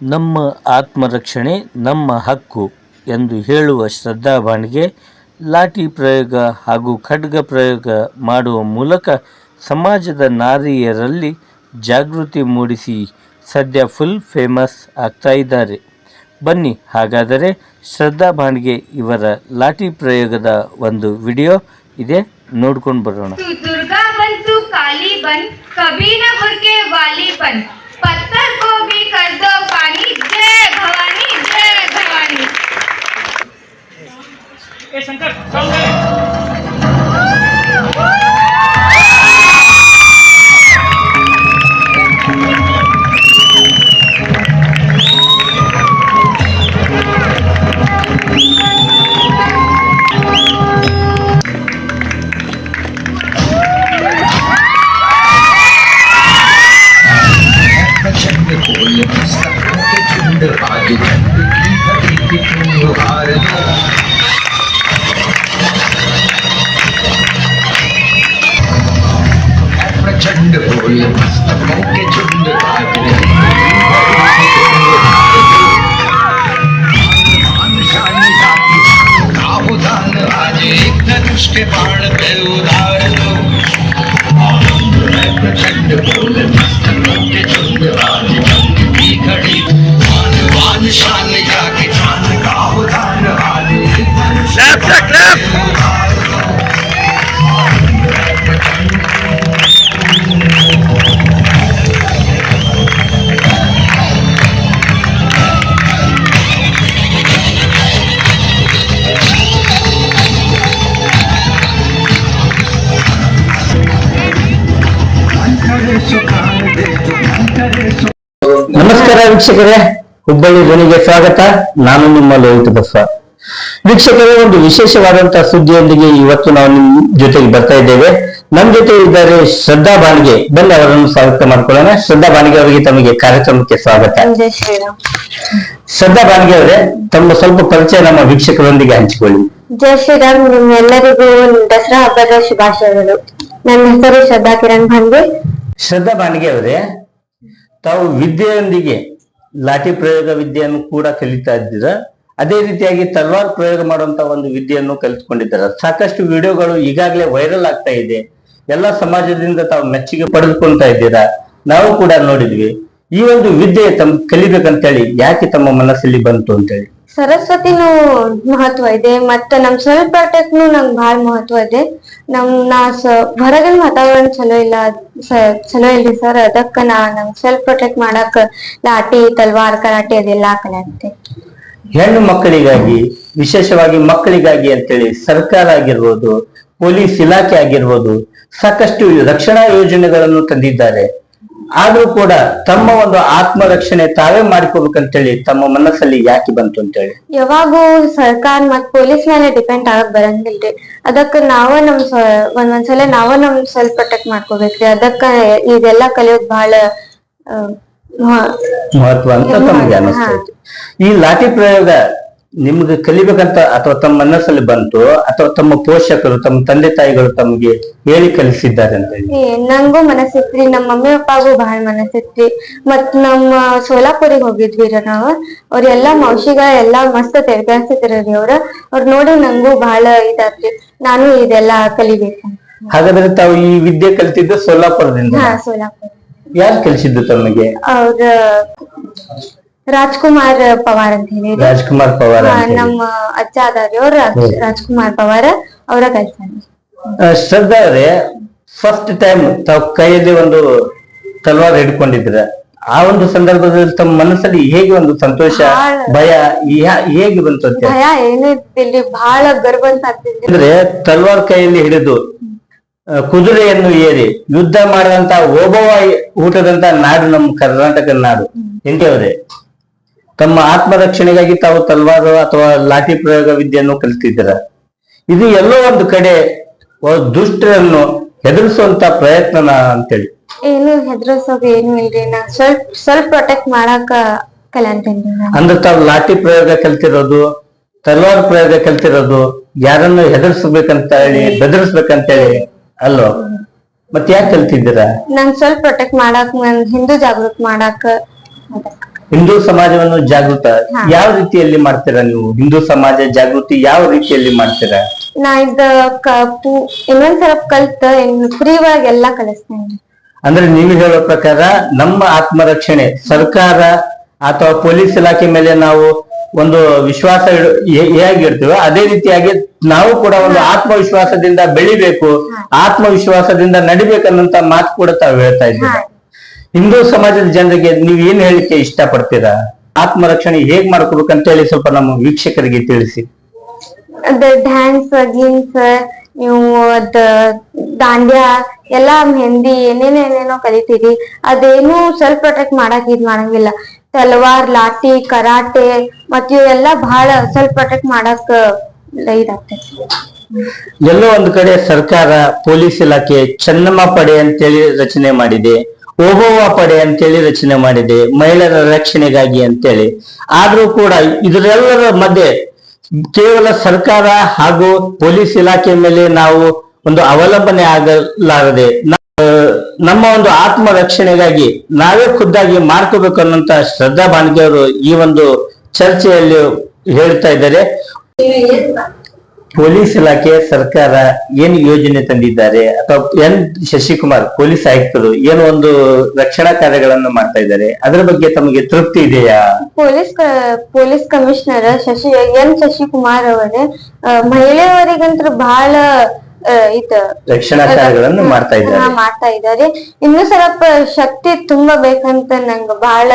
ನಮ್ಮ ಆತ್ಮರಕ್ಷಣೆ, ನಮ್ಮ ಹಕ್ಕು ಎಂದು ಹೇಳುವ ಶ್ರದ್ಧಾಭಾಣಿಗೆ ಲಾಠಿ ಪ್ರಯೋಗ ಹಾಗೂ ಖಡ್ಗ ಪ್ರಯೋಗ ಮಾಡುವ ಮೂಲಕ ಸಮಾಜದ ನಾರಿಯರಲ್ಲಿ ಜಾಗೃತಿ ಮೂಡಿಸಿ ಸದ್ಯ ಫುಲ್ ಫೇಮಸ್ ಆಗ್ತಾ ಇದ್ದಾರೆ. ಬನ್ನಿ, ಹಾಗಾದರೆ ಶ್ರದ್ಧಾ ಭಾಂಡ್ಗೆ ಇವರ ಲಾಠಿ ಪ್ರಯೋಗದ ಒಂದು ವಿಡಿಯೋ ಇದೆ, ನೋಡ್ಕೊಂಡು ಬರೋಣ. ದುರ್ಗಾ ಬಂತು, ಕಾಲಿ ಬಂದ್ ಕಬೀನ ಹುರ್ಗೆ ವಾಲಿ ಬಂದ್ ಪತ್ತರ್ કર દો પાણી જય ભવાની. જય શંકર उसके बाण पे उधार दो मैं प्रचंड ನಮಸ್ಕಾರ ವೀಕ್ಷಕರೇ. ಹುಬ್ಬಳ್ಳಿ ಧ್ವನಿಗೆ ಸ್ವಾಗತ. ನಾನು ನಿಮ್ಮ ಲೋಹಿತ ಬಸ್ವ. ವೀಕ್ಷಕರೇ ಒಂದು ವಿಶೇಷವಾದಂತಹ ಸುದ್ದಿಯೊಂದಿಗೆ ಇವತ್ತು ನಾವು ನಿಮ್ ಜೊತೆಗೆ ಬರ್ತಾ ಇದ್ದೇವೆ. ನಮ್ಮ ಜೊತೆ ಇದ್ದಾರೆ ಶ್ರದ್ಧಾ ಬಾಣಿಗೆ. ಬಂದ ಅವರನ್ನು ಸ್ವಾಗತ ಮಾಡ್ಕೊಳ್ಳೋಣ. ಶ್ರದ್ಧಾ ಬಾಣಿಗೆ ಅವರಿಗೆ ತಮಗೆ ಕಾರ್ಯಕ್ರಮಕ್ಕೆ ಸ್ವಾಗತ. ಶ್ರದ್ಧಾ ಬಾಣಿಗೆ ಅವರೇ ತಮ್ಮ ಸ್ವಲ್ಪ ಪರಿಚಯ ನಮ್ಮ ವೀಕ್ಷಕರೊಂದಿಗೆ ಹಂಚಿಕೊಳ್ಳಿ. ಜಯ ಶ್ರೀರಾಮ್. ನಿಮ್ಮೆಲ್ಲರಿಗೂ ದಸರಾ ಹಬ್ಬದ ಶುಭಾಶಯಗಳು. ನನ್ನ ಹೆಸರು ಶ್ರದ್ಧಾ ಕಿರಣ್ ಬಾಣಿಗೆ. ಶ್ರದ್ಧಾ ಬಾಣಿಗೆ ಅವರೇ ತಾವು ವಿದ್ಯೆಯೊಂದಿಗೆ ಲಾಠಿ ಪ್ರಯೋಗ ವಿದ್ಯೆಯನ್ನು ಕೂಡ ಕಲಿತಾ ಇದ್ದೀರಾ ಅದೇ ರೀತಿಯಾಗಿ ತಲ್ವಾರ್ ಪ್ರಯೋಗ ಮಾಡುವಂತ ಒಂದು ವಿದ್ಯೆಯನ್ನು ಕಲಿತುಕೊಂಡಿದ್ದಾರೆ. ಸಾಕಷ್ಟು ವಿಡಿಯೋಗಳು ಈಗಾಗಲೇ ವೈರಲ್ ಆಗ್ತಾ ಇದೆ. ಎಲ್ಲ ಸಮಾಜದಿಂದ ತಾವು ಮೆಚ್ಚುಗೆ ಪಡೆದುಕೊಳ್ತಾ ಇದ್ದೀರಾ? ನಾವು ಕೂಡ ನೋಡಿದ್ವಿ. ಈ ಒಂದು ವಿದ್ಯೆ ತಮ್ ಕಲಿಬೇಕಂತ ಹೇಳಿ ಯಾಕೆ ತಮ್ಮ ಮನಸ್ಸಲ್ಲಿ ಬಂತು ಅಂತ ಹೇಳಿ ಸರಸ್ವತಿನೂ ಮಹತ್ವ ಇದೆ, ಮತ್ತ ನಮ್ ಸೆಲ್ಫ್ ಪ್ರೊಟೆಕ್ಟ್ನು ನಂಗ್ ಬಹಳ ಮಹತ್ವ ಇದೆ. ನಮ್, ನಾ ಹೊರಗಿನ ವಾತಾವರಣ ಚಲೋ ಇಲ್ಲ ಚಲೋ ಇಲ್ರಿ ಸರ್. ಅದಕ್ಕ ನಾ, ನಮ್ ಸೆಲ್ಫ್ ಪ್ರೊಟೆಕ್ಟ್ ಮಾಡಾಕ ಲಾಠಿ ತಲ್ವಾರ್, ಕರಾಟೆ ಅದೆಲ್ಲ ಕಲಿಯಾಕ್ತೆ ಹೆಣ್ಣು ಮಕ್ಕಳಿಗಾಗಿ, ವಿಶೇಷವಾಗಿ ಮಕ್ಕಳಿಗಾಗಿ ಅಂತೇಳಿ ಸರ್ಕಾರ ಆಗಿರ್ಬೋದು, ಪೊಲೀಸ್ ಇಲಾಖೆ ಆಗಿರ್ಬೋದು, ಸಾಕಷ್ಟು ರಕ್ಷಣಾ ಯೋಜನೆಗಳನ್ನು ತಂದಿದ್ದಾರೆ. ಆದ್ರೂ ಕೂಡ ತಮ್ಮ ಒಂದು ಆತ್ಮರಕ್ಷಣೆ ತಾವೇ ಮಾಡ್ಕೋಬೇಕಂತೇಳಿ ತಮ್ಮ ಮನಸ್ಸಲ್ಲಿ ಯಾಕೆ ಬಂತು ಅಂತೇಳಿ? ಯಾವಾಗೂ ಸರ್ಕಾರ ಮತ್ ಪೊಲೀಸ್ ಮೇಲೆ ಡಿಪೆಂಡ್ ಆಗಕ್ ಬರಂಗಿಲ್ರಿ. ಅದಕ್ಕ ನಾವ ನಮ್ ಒಂದೊಂದ್ಸಲ ನಾವ ನಮ್ ಸೆಲ್ಫ್ ಪ್ರೊಟೆಕ್ಟ್ ಮಾಡ್ಕೋಬೇಕ್ರಿ. ಅದಕ್ಕ ಇದೆಲ್ಲಾ ಕಲಿಯೋದ್ ಬಹಳ ಮಹತ್ವ ಅಂತ ತಮಗೆ ಅನಿಸ್ತೈತಿ. ಈ ಲಾಠಿ ಪ್ರಯೋಗ ನಿಮ್ಗೆ ಕಲಿಬೇಕಂತ ಅಥವಾ ತಮ್ಮ ಮನಸ್ಸಲ್ಲಿ ಬಂತು ಅಥವಾ ತಮ್ಮ ಪೋಷಕರು ತಮ್ಮ ತಂದೆ ತಾಯಿಗಳು ತಮಗೆ ಹೇಳಿ ಕಲಿಸಿದ್ದಾರೆ ಅಂತ ಹೇಳಿ? ನಂಗೂ ಮನಸ್ಸಿತ್ರಿ. ನಮ್ಮ ಮಮ್ಮಿ ಅಪ್ಪಗೂ ಬಹಳ ಮನಸ್ಸಿತ್ರಿ. ಮತ್ ನಮ್ಮ ಸೋಲಾಪುರಿಗೆ ಹೋಗಿದ್ವಿ ರೀ ನಾವ್. ಅವ್ರೆಲ್ಲಾ ಮೌಶಿಗ ಎಲ್ಲಾ ಮಸ್ತ್ ತೆರ್ಗಾಡ್ಸಿದ್ರಿ ಅವ್ರ. ಅವ್ರ ನೋಡಿ ನಂಗೂ ಬಹಳ ಇದಾತ್ರಿ. ನಾನು ಇದೆಲ್ಲಾ ಕಲಿಬೇಕು ಹಾಗಾದ್ರೆ ತಾವು ಈ ವಿದ್ಯೆ ಕಲಿತಿದ್ದು ಸೋಲಾಪುರದಿಂದ? ಹಾ ಸೋಲಾಪುರ. ಯಾರು ಕಲಿಸಿದ್ದು ತಮಗೆ? ಅವ್ರ ರಾಜ್ಕುಮಾರ್ ಪವಾರ್ ಅಂತ ಹೇಳಿ ರಾಜ್ಕುಮಾರ್ ಪವಾರ್ ಅಂತ ಹೇಳಿ. ನಮ್ಮ ಅಜ್ಜ ಅದಾರಿ ಅವ್ರ ರಾಜ್ಕುಮಾರ್ ಪವಾರ್ ಅವರ ಆ, ಶ್ರದ್ಧಾ ಅವರೇ ಫಸ್ಟ್ ಟೈಮ್ ತಾವು ಕೈಯಲ್ಲಿ ಒಂದು ತಲ್ವಾರ್ ಹಿಡ್ಕೊಂಡಿದ್ರ ಆ ಒಂದು ಸಂದರ್ಭದಲ್ಲಿ ತಮ್ಮ ಮನಸ್ಸಲ್ಲಿ ಹೇಗೆ ಒಂದು ಸಂತೋಷ ಭಾಳ. ಭಯ ಯಾ- ಹೇಗೆ ಬಂತು ಅಂತ ಭಯ ಏನೂ ಇದ್ದಿಲ್ರಿ ಬಹಳ ಗರ್ವ ಅಂತ ಆಗ್ತಿದ್ರಿ ಅಂದ್ರೆ ತಲ್ವಾರ್ ಕೈಯಲ್ಲಿ ಹಿಡಿದು ಆ, ಕುದುರೆಯನ್ನು ಏರಿ ಯುದ್ಧ ಮಾಡಿದಂತ ಓಬವ್ವ ಊಟದಂತ ನಾಡು ನಮ್ಮ ಕರ್ನಾಟಕ ನಾಡು. ಎಂಟವರೇ ತಮ್ಮ ಆತ್ಮರಕ್ಷಣೆಗಾಗಿ ತಾವು ತಲ್ವಾರು ಅಥವಾ ಲಾಠಿ ಪ್ರಯೋಗ ವಿದ್ಯೆಯನ್ನು ಕಲಿತಿದ್ದೀರ. ಇದು ಎಲ್ಲೋ ಒಂದು ಕಡೆ ದುಷ್ಟರನ್ನು ಹೆದರಿಸುವಂತ ಪ್ರಯತ್ನನ ಅಂತೇಳಿ. ಏನು ಹೆದರ್ಸೋದು ಏನು ಇಲ್ರಿ ನಾ ಸ್ವಲ್ಪ ಸ್ವಲ್ಪ ಪ್ರೊಟೆಕ್ಟ್ ಮಾಡಾಕ ಕಲಂತೇನ್ರಿ ನಾನು. ಅಂದ್ರೆ ತಾವು ಲಾಠಿ ಪ್ರಯೋಗ ಕಲ್ತಿರೋದು ತಲವಾರ್ ಪ್ರಯೋಗ ಕಲ್ತಿರೋದು ಯಾರನ್ನು ಹೆದರ್ಸ್ಬೇಕಂತ ಹೇಳಿ ಬೆದರಿಸ್ಬೇಕಂತ ಹೇಳಿ ಅಲ್ವಾ ಮತ್ತೆ ಯಾಕೆ ಕಲ್ತಿದ್ದೀರಾ? ನಂಗ್ ಸ್ವಲ್ಪ ಪ್ರೊಟೆಕ್ಟ್ ಮಾಡಾಕ ನನ್ ಹಿಂದೂ ಜಾಗೃತ ಮಾಡಾಕ. ಹಿಂದೂ ಸಮಾಜವನ್ನು ಜಾಗೃತ ಯಾವ ರೀತಿಯಲ್ಲಿ ಮಾಡ್ತೀರಾ ನೀವು? ಹಿಂದೂ ಸಮಾಜ ಜಾಗೃತಿ ಯಾವ ರೀತಿಯಲ್ಲಿ ಮಾಡ್ತೀರಾ? ನಾ ಇದ ಕಪ್ಪು ಇನ್ನೊಂದ್ಸಲ ಕಲ್ತ ಫ್ರೀವಾಗಿ ಫ್ರೀ ಎಲ್ಲಾ ಕಲಿಸ್ತೇನೆ. ಅಂದ್ರೆ ನೀವು ಹೇಳೋ ಪ್ರಕಾರ ನಮ್ಮ ಆತ್ಮರಕ್ಷಣೆ ಸರ್ಕಾರ ಅಥವಾ ಪೊಲೀಸ್ ಇಲಾಖೆ ಮೇಲೆ ನಾವು ಒಂದು ವಿಶ್ವಾಸ ಹೇಗಿರ್ತೀವೋ ಅದೇ ರೀತಿಯಾಗಿ ನಾವು ಕೂಡ ಒಂದು ಆತ್ಮವಿಶ್ವಾಸದಿಂದ ಬೆಳಿಬೇಕು ಆತ್ಮವಿಶ್ವಾಸದಿಂದ ನಡಿಬೇಕನ್ನಂತ ಮಾತು ಕೂಡ ತಾವು ಹೇಳ್ತಾ ಇದ್ದೀರಾ? ಹಾ. ಹಿಂದೂ ಸಮಾಜದ ಜನರಿಗೆ ನೀವು ಏನ್ ಹೇಳಿಕೆ ಇಷ್ಟಪಡ್ತೀರಾ? ಆತ್ಮರಕ್ಷಣೆ ಹೇಗ್ ಮಾಡ್ಕೋಬೇಕಂತ ಹೇಳಿ ಸ್ವಲ್ಪ ನಮ್ಮ ವೀಕ್ಷಕರಿಗೆ ತಿಳಿಸಿ. ಅದ ಡ್ಯಾನ್ಸ್ ಗೀನ್ಸ್ ನೀವು ಅದ ದಾಂಡ್ಯ ಎಲ್ಲಾ ಮೆಹಂದಿ ಏನೇನ್ ಏನೇನೋ ಕಲಿತೀರಿ ಅದೇನು ಸೆಲ್ಫ್ ಪ್ರೊಟೆಕ್ಟ್ ಮಾಡಕ್ ಇದ್ ಮಾಡಂಗಿಲ್ಲ. ತಲವಾರ್ ಲಾಠಿ ಕರಾಟೆ ಮತ್ತ ಇವೆಲ್ಲಾ ಬಹಳ ಸೆಲ್ಫ್ ಪ್ರೊಟೆಕ್ಟ್ ಮಾಡಕ್ ಇದಾಗ್ತೈತಿ ಎಲ್ಲೋ ಒಂದು ಕಡೆ ಸರ್ಕಾರ ಪೊಲೀಸ್ ಇಲಾಖೆ ಚೆನ್ನಮ್ಮ ಪಡೆ ಅಂತೇಳಿ ರಚನೆ ಮಾಡಿದೆ. ಓಬೋವ ಪಡೆ ಅಂತೇಳಿ ರಚನೆ ಮಾಡಿದೆ, ಮಹಿಳೆಯರ ರಕ್ಷಣೆಗಾಗಿ ಅಂತೇಳಿ. ಆದ್ರೂ ಕೂಡ ಇದರೆಲ್ಲರ ಮಧ್ಯೆ ಕೇವಲ ಸರ್ಕಾರ ಹಾಗೂ ಪೊಲೀಸ್ ಇಲಾಖೆ ಮೇಲೆ ನಾವು ಒಂದು ಅವಲಂಬನೆ ಆಗಲಾರದೆ ನಮ್ಮ ಒಂದು ಆತ್ಮ ರಕ್ಷಣೆಗಾಗಿ ನಾವೇ ಖುದ್ದಾಗಿ ಮಾಡ್ಕೋಬೇಕು ಅನ್ನೋಂತ ಶ್ರದ್ಧಾ ಬಾಣಿಗೆ ಅವರು ಈ ಒಂದು ಚರ್ಚೆಯಲ್ಲಿ ಹೇಳ್ತಾ ಇದ್ದಾರೆ. ಪೊಲೀಸ್ ಇಲಾಖೆ ಸರ್ಕಾರ ಏನು ಯೋಜನೆ ತಂದಿದ್ದಾರೆ? ಅಥವಾ ಎನ್ ಶಶಿಕುಮಾರ್ ಪೊಲೀಸ್ ಆಯುಕ್ತರು ಏನು ಒಂದು ರಕ್ಷಣಾ ಕಾರ್ಯಗಳನ್ನು ಮಾಡ್ತಾ ಇದ್ದಾರೆ. ಅದರ ಬಗ್ಗೆ ತಮಗೆ ತೃಪ್ತಿ ಇದೆಯಾ? Police police commissioner Shashi N Shashikumar ಅವರೇ ಮಹಿಳೆಯವರಿಗಂತೂ ಮಹಿಳೆಯರಿಗಂತೂ ಬಹಳ ಇದ. ರಕ್ಷಣಾ ಕಾರ್ಯಗಳನ್ನು ಮಾಡ್ತಾ ಇದ್ದಾರೆ. ಮಾಡ್ತಾ ಇದ್ದಾರೆ. ಇನ್ನು ಸ್ವಲ್ಪ ಶಕ್ತಿ ತುಂಬಬೇಕಂತ ನಂಗೆ ಬಹಳ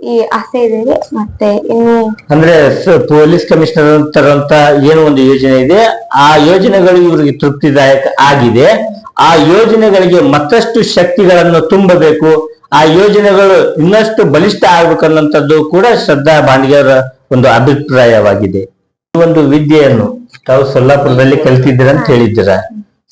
ಈ ಆಸೆ ಇದೆ ಮತ್ತೆ ಇನ್ನು ಅಂದ್ರೆ ಪೊಲೀಸ್ ಕಮಿಷನರ್ ತರುವಂತ ಏನು ಒಂದು ಯೋಜನೆ ಇದೆ. ಆ ಯೋಜನೆಗಳು ಇವರಿಗೆ ತೃಪ್ತಿದಾಯಕ ಆಗಿದೆ. ಆ ಯೋಜನೆಗಳಿಗೆ ಮತ್ತಷ್ಟು ಶಕ್ತಿಗಳನ್ನು ತುಂಬಬೇಕು. ಆ ಯೋಜನೆಗಳು ಇನ್ನಷ್ಟು ಬಲಿಷ್ಠ ಆಗ್ಬೇಕು ಅನ್ನೋಂಥದ್ದು ಕೂಡ ಶ್ರದ್ಧಾ ಬಾಂಡಿಗರ ಒಂದು ಅಭಿಪ್ರಾಯವಾಗಿದೆ. ಈ ಒಂದು ವಿದ್ಯೆಯನ್ನು ತಾವು ಸೊಲ್ಲಾಪುರದಲ್ಲಿ ಕಲ್ತಿದ್ದೀರ ಅಂತ ಹೇಳಿದ್ದೀರಾ?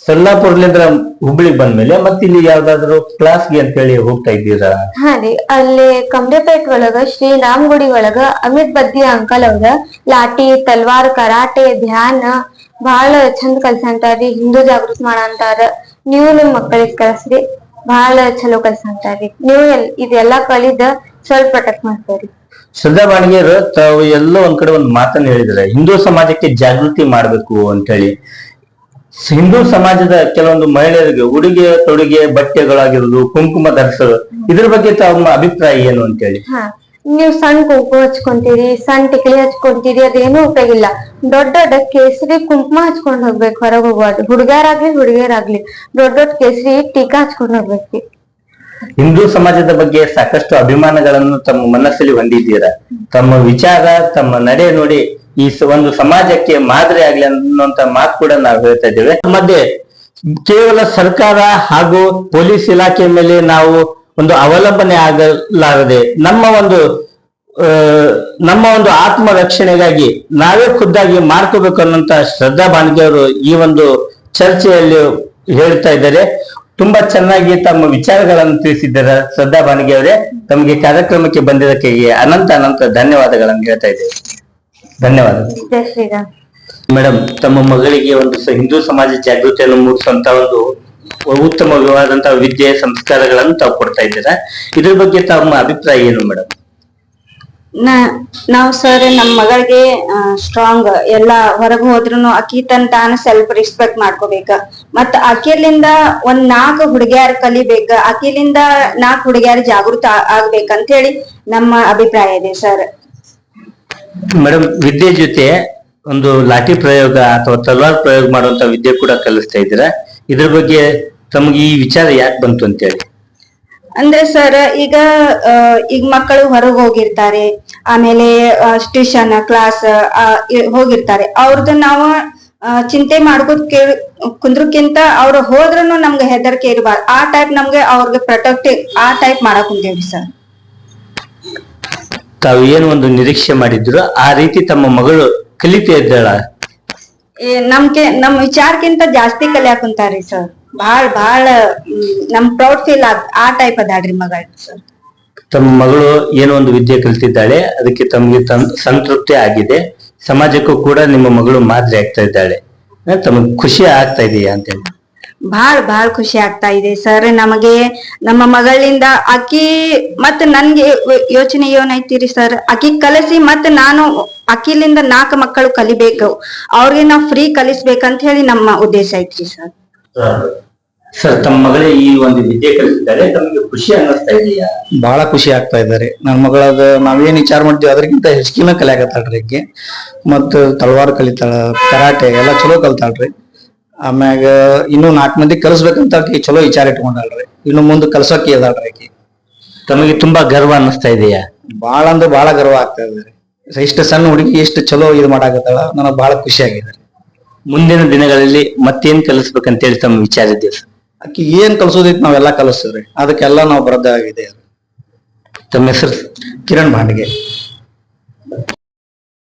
ಸೊಲ್ಲಾಪುರದಿಂದ ಹುಬ್ಳಿಗ್ ಬಂದ್ಮೇಲೆ ಮತ್ತೆ ಇಲ್ಲಿ ಯಾವ್ದಾದ್ರು ಕ್ಲಾಸ್ಗೆ ಅಂತ ಹೇಳಿ ಹೋಗ್ತಾ ಇದ್ದೀರಾ? ಹಾ ರೀ ಅಲ್ಲಿ ಕಂಬೆಪೇಟ್ ಒಳಗ ಶ್ರೀ ರಾಮ್ಗುಡಿ ಒಳಗ ಅಮಿತ್ ಬದ್ದಿ ಅಂಕಲ್ ಅವ್ರ ಲಾಠಿ ತಲ್ವಾರ್ ಕರಾಟೆ ಧ್ಯಾನ ಬಹಳ ಚಂದ ಕಲ್ಸಂತಾರ್ರಿ ಹಿಂದೂ ಜಾಗೃತಿ ಮಾಡಂತಾರ. ನೀವು ನಿಮ್ ಮಕ್ಕಳಿಗೆ ಕಲ್ಸ್ರಿ ಬಹಳ ಚಲೋ ಕಲ್ಸಂತಾರ್ರಿ ನೀವು ಎಲ್ ಇದೆಲ್ಲಾ ಕಲಿದ ಸ್ವಲ್ಪ ಪ್ರೊಟೆಕ್ಟ್ ಮಾಡ್ತಾರಿ ಶ್ರದ್ಧಾ ಬಾಣಿಗೆಯರು ತಾವು ಎಲ್ಲೋ ಒಂದ್ ಕಡೆ ಒಂದ್ ಮಾತನ್ನ ಹೇಳಿದ್ರೆ ಹಿಂದೂ ಸಮಾಜಕ್ಕೆ ಜಾಗೃತಿ ಮಾಡ್ಬೇಕು ಅಂತ ಹೇಳಿ ಹಿಂದೂ ಸಮಾಜದ ಕೆಲವೊಂದು ಮಹಿಳೆಯರಿಗೆ ಉಡುಗೆ, ತೊಡುಗೆ ಬಟ್ಟೆಗಳಾಗಿರೋದು ಕುಂಕುಮ ಧರಿಸೋದು ಇದ್ರ ಬಗ್ಗೆ ತಮ್ಮ ಅಭಿಪ್ರಾಯ ಏನು ಅಂತ ಹೇಳಿ ಹಾ, ನೀವ್ ಸಣ್ಣ ಕುಂಕುಮ ಹಚ್ಕೊಂತೀರಿ, ಸಣ್ಣ ಟಿಕ್ಲಿ ಹಚ್ಕೊಂತೀರಿ, ಅದೇನು ಉಪಯೋಗ ಇಲ್ಲ ದೊಡ್ಡ ದೊಡ್ಡ ಕೇಸರಿ ಕುಂಕುಮ ಹಚ್ಕೊಂಡ್ ಹೋಗ್ಬೇಕು ಹೊರಗ್ ಹೋಗುವಾಗ. ಹುಡುಗರಾಗ್ಲಿ ಹುಡುಗಿಯರಾಗ್ಲಿ, ದೊಡ್ಡ ದೊಡ್ಡ ಕೇಸರಿ ಟೀಕಾ ಹಚ್ಕೊಂಡ್ ಹೋಗ್ಬೇಕ್ರಿ ಹಿಂದೂ ಸಮಾಜದ ಬಗ್ಗೆ ಸಾಕಷ್ಟು ಅಭಿಮಾನಗಳನ್ನು ತಮ್ಮ ಮನಸ್ಸಲ್ಲಿ ಹೊಂದಿದ್ದೀರಾ? ತಮ್ಮ ವಿಚಾರ, ತಮ್ಮ ನಡೆ ನೋಡಿ ಈ ಒಂದು ಸಮಾಜಕ್ಕೆ ಮಾದರಿ ಆಗ್ಲಿ ಅನ್ನುವಂತ ಮಾತು ಕೂಡ ನಾವು ಹೇಳ್ತಾ ಇದ್ದೇವೆ. ಮಧ್ಯೆ ಕೇವಲ ಸರ್ಕಾರ ಹಾಗೂ ಪೊಲೀಸ್ ಇಲಾಖೆ ಮೇಲೆ ನಾವು ಒಂದು ಅವಲಂಬನೆ ಆಗಲಾರದೆ ನಮ್ಮ ಒಂದು ನಮ್ಮ ಒಂದು ಆತ್ಮ ರಕ್ಷಣೆಗಾಗಿ ನಾವೇ ಖುದ್ದಾಗಿ ಮಾಡ್ಕೋಬೇಕು ಅನ್ನೋಂತ ಶ್ರದ್ಧಾ ಬಾಣಿಗೆ ಅವರು ಈ ಒಂದು ಚರ್ಚೆಯಲ್ಲಿ ಹೇಳ್ತಾ ಇದ್ದಾರೆ. ತುಂಬಾ ಚೆನ್ನಾಗಿ ತಮ್ಮ ವಿಚಾರಗಳನ್ನು ತಿಳಿಸಿದ್ದಾರೆ ಶ್ರದ್ಧಾ ಬಾನಿಗೆ ಅವರೇ. ತಮಗೆ ಕಾರ್ಯಕ್ರಮಕ್ಕೆ ಬಂದಿದ್ದಕ್ಕೆ ಅನಂತ ಅನಂತ ಧನ್ಯವಾದಗಳನ್ನು ಹೇಳ್ತಾ ಇದ್ದೇವೆ. ಧನ್ಯವಾದಗಳು. ಜೈ ಮೇಡಮ್ ತಮ್ಮ ಮಗಳಿಗೆ ಒಂದು ಹಿಂದೂ ಸಮಾಜ ಜಾಗೃತಿಯನ್ನು ಮೂಡಿಸುವಂತ ಒಂದು ಉತ್ತಮವಾದಂತಹ ವಿದ್ಯೆ ಸಂಸ್ಕಾರಗಳನ್ನು ತಾವು ಕೊಡ್ತಾ ಇದ್ದೀರಾ? ಇದ್ರ ಬಗ್ಗೆ ತಮ್ಮ ಅಭಿಪ್ರಾಯ ಏನು ಮೇಡಮ್? ನಾವ್ ಸರ್ ನಮ್ ಮಗಳಿಗೆ ಸ್ಟ್ರಾಂಗ್ ಎಲ್ಲಾ ಹೊರಗ್ ಹೋದ್ರುನು ಅಕಿ ತನ್ ತಾನ ಸೆಲ್ಫ್ ರೆಸ್ಪೆಕ್ಟ್ ಮಾಡ್ಕೋಬೇಕ. ಮತ್ತ ಆಕಿಲಿಂದ ಒಂದ್ ನಾಕ್ ಹುಡುಗಿಯಾರ್ ಕಲಿಬೇಕ. ಆಕಿಲಿಂದ ನಾಕ್ ಹುಡುಗಿಯಾರ್ ಜಾಗೃತ ಆಗ್ಬೇಕಂತ ಹೇಳಿ ನಮ್ಮ ಅಭಿಪ್ರಾಯ ಇದೆ ಸರ್. ಮೇಡಮ್ ವಿದ್ಯೆ ಜೊತೆ ಒಂದು ಲಾಠಿ ಪ್ರಯೋಗ ಅಥವಾ ತಲ್ವಾರ್ ಪ್ರಯೋಗ ಮಾಡುವಂತ ವಿದ್ಯೆ ಕೂಡ ಕಲಿಸ್ತಾ ಇದ್ದೀರಾ? ಇದ್ರ ಬಗ್ಗೆ ತಮಗೆ ಈ ವಿಚಾರ ಯಾಕೆ ಬಂತು ಅಂತ ಹೇಳಿ ಅಂದ್ರೆ ಸರ್ ಈಗ ಈಗ ಮಕ್ಕಳು ಹೊರಗೆ ಹೋಗಿರ್ತಾರೆ. ಆಮೇಲೆ ಟ್ಯೂಷನ್ ಕ್ಲಾಸ್ ಹೋಗಿರ್ತಾರೆ. ಅವ್ರದ್ದು ನಾವು ಚಿಂತೆ ಮಾಡ್ಕೋದ್ ಕೇಳ್ ಕುಂದ್ರಕ್ಕಿಂತ ಅವ್ರು ಹೋದ್ರೂ ನಮ್ಗೆ ಹೆದರಿಕೆ ಇರಬಾರ್ದು. ಆ ಟೈಪ್ ನಮ್ಗೆ ಅವ್ರಿಗೆ ಪ್ರೊಟೆಕ್ಟ್ ಆ ಟೈಪ್ ಮಾಡಕ್ ಕುಂತೇವ್ರಿ ಸರ್ ತಾವು ಏನು ಒಂದು ನಿರೀಕ್ಷೆ ಮಾಡಿದ್ರು ಆ ರೀತಿ ತಮ್ಮ ಮಗಳು ಕಲಿತಾ ಇದ್ದಾಳ ನಮ್ಗೆ ನಮ್ ವಿಚಾರಕ್ಕಿಂತ ಜಾಸ್ತಿ ಕಲಿಯಾಕುಂತಾರಿ ಸರ್ ಬಾಳ್ ಬಾಳ್ ನಮ್ ಪ್ರೌಡ್ ಫೀಲ್ ಆ ಟೈಪ್ ಅದಾಡ್ರಿ ಮಗ ಸರ್ ತಮ್ಮ ಮಗಳು ಏನೋ ಒಂದು ವಿದ್ಯೆ ಕಲಿತಿದ್ದಾಳೆ ಅದಕ್ಕೆ ತಮಗೆ ಸಂತೃಪ್ತಿ ಆಗಿದೆ. ಸಮಾಜಕ್ಕೂ ಕೂಡ ನಿಮ್ಮ ಮಗಳು ಮಾದರಿ ಆಗ್ತಾ ಇದ್ದಾಳೆ. ತಮಗ್ ಖುಷಿ ಆಗ್ತಾ ಇದೆಯಾ ಅಂತ ಹೇಳಿ. ಬಹಳ ಬಹಳ ಖುಷಿ ಆಗ್ತಾ ಇದೆ ಸರ್ ನಮಗೆ ನಮ್ಮ ಮಗಳಿಂದ ಆಕಿ ಮತ್ ನನ್ಗೆ ಯೋಚನೆ ಏನೈತಿರಿ ಸರ್ ಆಕಿ ಕಲಿಸಿ ಮತ್ ನಾನು ಆಕಿಲಿಂದ ನಾಲ್ಕು ಮಕ್ಕಳು ಕಲಿಬೇಕು. ಅವ್ರಿಗೆ ನಾವು ಫ್ರೀ ಕಲಿಸ್ಬೇಕಂತ ಹೇಳಿ ನಮ್ಮ ಉದ್ದೇಶ ಐತ್ರಿ ಸರ್ ಸರ್ ತಮ್ಮ ಮಗಳೇ ಈ ಒಂದು ವಿದ್ಯೆ ಕಲಿಸಿದ್ದಾರೆ ತಮಗೆ ಖುಷಿ ಅನ್ನಿಸ್ತಾ ಇದೆಯಾ ಬಹಳ ಖುಷಿ ಆಗ್ತಾ ಇದ್ದಾರೆ. ನನ್ನ ಮಗಳದ ನಾವೇನ್ ವಿಚಾರ ಮಾಡ್ತೀವಿ ಅದಕ್ಕಿಂತ ಹೆಚ್ಚಿನ ಕಲಿಯಾಕತ್ತಾಳ್ರಿ ಆಕಿ ಮತ್ತ ತಲವಾರ್ ಕಲಿತಾಳ ಕರಾಟೆ ಎಲ್ಲ ಚಲೋ ಕಲ್ತಾಳ್ರಿ. ಆಮ್ಯಾಗ ಇನ್ನು ನಾಲ್ಕು ಮಂದಿ ಕಲಿಸ್ಬೇಕಂತ ಆಕಿ ಚಲೋ ವಿಚಾರ ಇಟ್ಕೊಂಡಾಳ್ರಿ. ಇನ್ನು ಮುಂದೆ ಕಲ್ಸೋಕೆ ಇದಾಳ್ರಿ ಆಕಿ ತಮಗೆ ತುಂಬಾ ಗರ್ವ ಅನ್ನಿಸ್ತಾ ಇದೆಯಾ? ಬಹಳ ಅಂದ್ರೆ ಬಹಳ ಗರ್ವ ಆಗ್ತಾ ಇದ್ದಾರೆ ಇಷ್ಟು ಸಣ್ಣ ಹುಡುಗಿ ಎಷ್ಟು ಚಲೋ ಇದು ಮಾಡಾಕತ್ತಾಳ. ನನಗೆ ಬಹಳ ಖುಷಿ ಆಗಿದೆ. ಮುಂದಿನ ದಿನಗಳಲ್ಲಿ ಮತ್ತೇನ್ ಕಲಿಸ್ಬೇಕಂತೇಳಿ ತಮ್ಮ ವಿಚಾರ ಇದ್ದೇವೆ ಸರ್. ಅಕ್ಕಿ ಏನ್ ಕಲ್ಸೋದೈತಿ ನಾವೆಲ್ಲ ಕಲಿಸ್ತೀವ್ರಿ. ಅದಕ್ಕೆಲ್ಲ ನಾವು ಬದ್ಧ ಆಗಿದೆ ತಮ್ಮ ಹೆಸರು? ಕಿರಣ್ ಭಾಂಡಿಗೆ